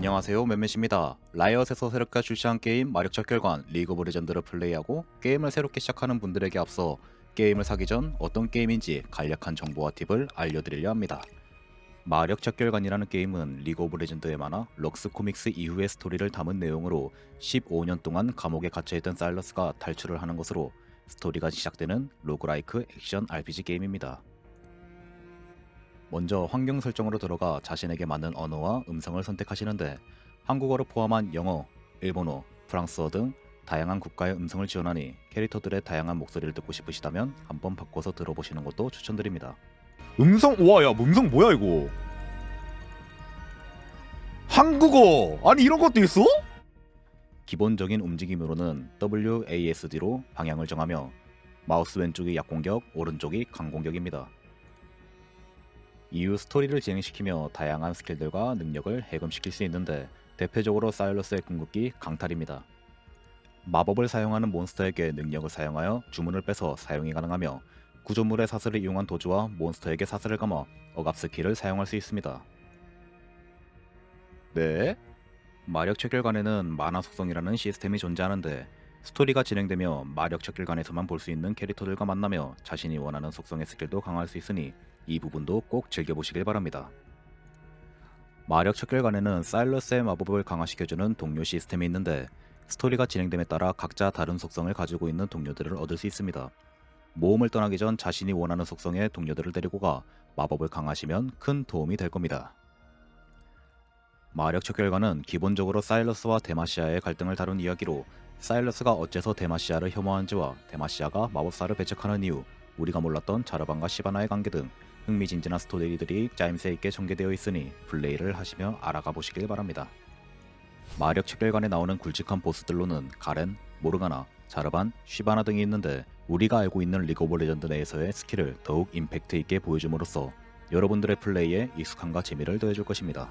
안녕하세요. 맨맨입니다. 라이엇에서 새롭게 출시한 게임 마력 적 결관 리그 오브 레전드를 플레이하고 게임을 새롭게 시작하는 분들에게 앞서 게임을 사기 전 어떤 게임인지 간략한 정보와 팁을 알려드리려 합니다. 마력 적 결관이라는 게임은 리그 오브 레전드의 만화 럭스 코믹스 이후의 스토리를 담은 내용으로 15년 동안 감옥에 갇혀있던 사일러스가 탈출을 하는 것으로 스토리가 시작되는 로그라이크 액션 RPG 게임입니다 먼저 환경 설정으로 들어가 자신에게 맞는 언어와 음성을 선택하시는데 한국어를 포함한 영어, 일본어, 프랑스어 등 다양한 국가의 음성을 지원하니 캐릭터들의 다양한 목소리를 듣고 싶으시다면 한번 바꿔서 들어보시는 것도 추천드립니다. 음성 와야 음성 뭐야 이거 한국어 아니 이런 것도 있어? 기본적인 움직임으로는 WASD로 방향을 정하며 마우스 왼쪽이 약공격, 오른쪽이 강공격입니다. 이후 스토리를 진행시키며 다양한 스킬들과 능력을 해금시킬 수 있는데 대표적으로 사일러스의 궁극기 강탈입니다. 마법을 사용하는 몬스터에게 능력을 사용하여 주문을 빼서 사용이 가능하며 구조물의 사슬을 이용한 도주와 몬스터에게 사슬을 감아 억압 스킬을 사용할 수 있습니다. 네? 마력 척결관에는 만화 속성이라는 시스템이 존재하는데 스토리가 진행되며 마력 척결관에서만 볼 수 있는 캐릭터들과 만나며 자신이 원하는 속성의 스킬도 강화할 수 있으니 이 부분도 꼭 즐겨보시길 바랍니다. 마력 척결관에는 사일러스의 마법을 강화시켜주는 동료 시스템이 있는데 스토리가 진행됨에 따라 각자 다른 속성을 가지고 있는 동료들을 얻을 수 있습니다. 모험을 떠나기 전 자신이 원하는 속성의 동료들을 데리고 가 마법을 강화하시면 큰 도움이 될 겁니다. 마력 척결관은 기본적으로 사일러스와 데마시아의 갈등을 다룬 이야기로 사일러스가 어째서 데마시아를 혐오하는지와 데마시아가 마법사를 배척하는 이유, 우리가 몰랐던 자르반과 시바나의 관계 등 흥미진진한 스토리들이 짜임새 있게 전개되어 있으니 플레이를 하시며 알아가 보시길 바랍니다. 마력 척결관에 나오는 굵직한 보스들로는 가렌, 모르가나, 자르반, 쉬바나 등이 있는데 우리가 알고 있는 리그 오브 레전드 내에서의 스킬을 더욱 임팩트 있게 보여줌으로써 여러분들의 플레이에 익숙함과 재미를 더해줄 것입니다.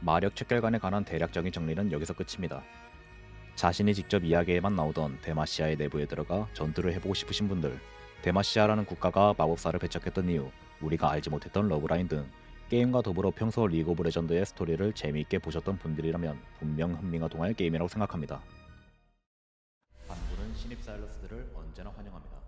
마력 척결관에 관한 대략적인 정리는 여기서 끝입니다. 자신이 직접 이야기에만 나오던 데마시아의 내부에 들어가 전투를 해보고 싶으신 분들, 데마시아라는 국가가 마법사를 배척했던 이유, 우리가 알지 못했던 러브라인 등 게임과 더불어 평소 리그 오브 레전드의 스토리를 재미있게 보셨던 분들이라면 분명 흥미가 동할 게임이라고 생각합니다. 반부는 신입 사일러스들을 언제나 환영합니다.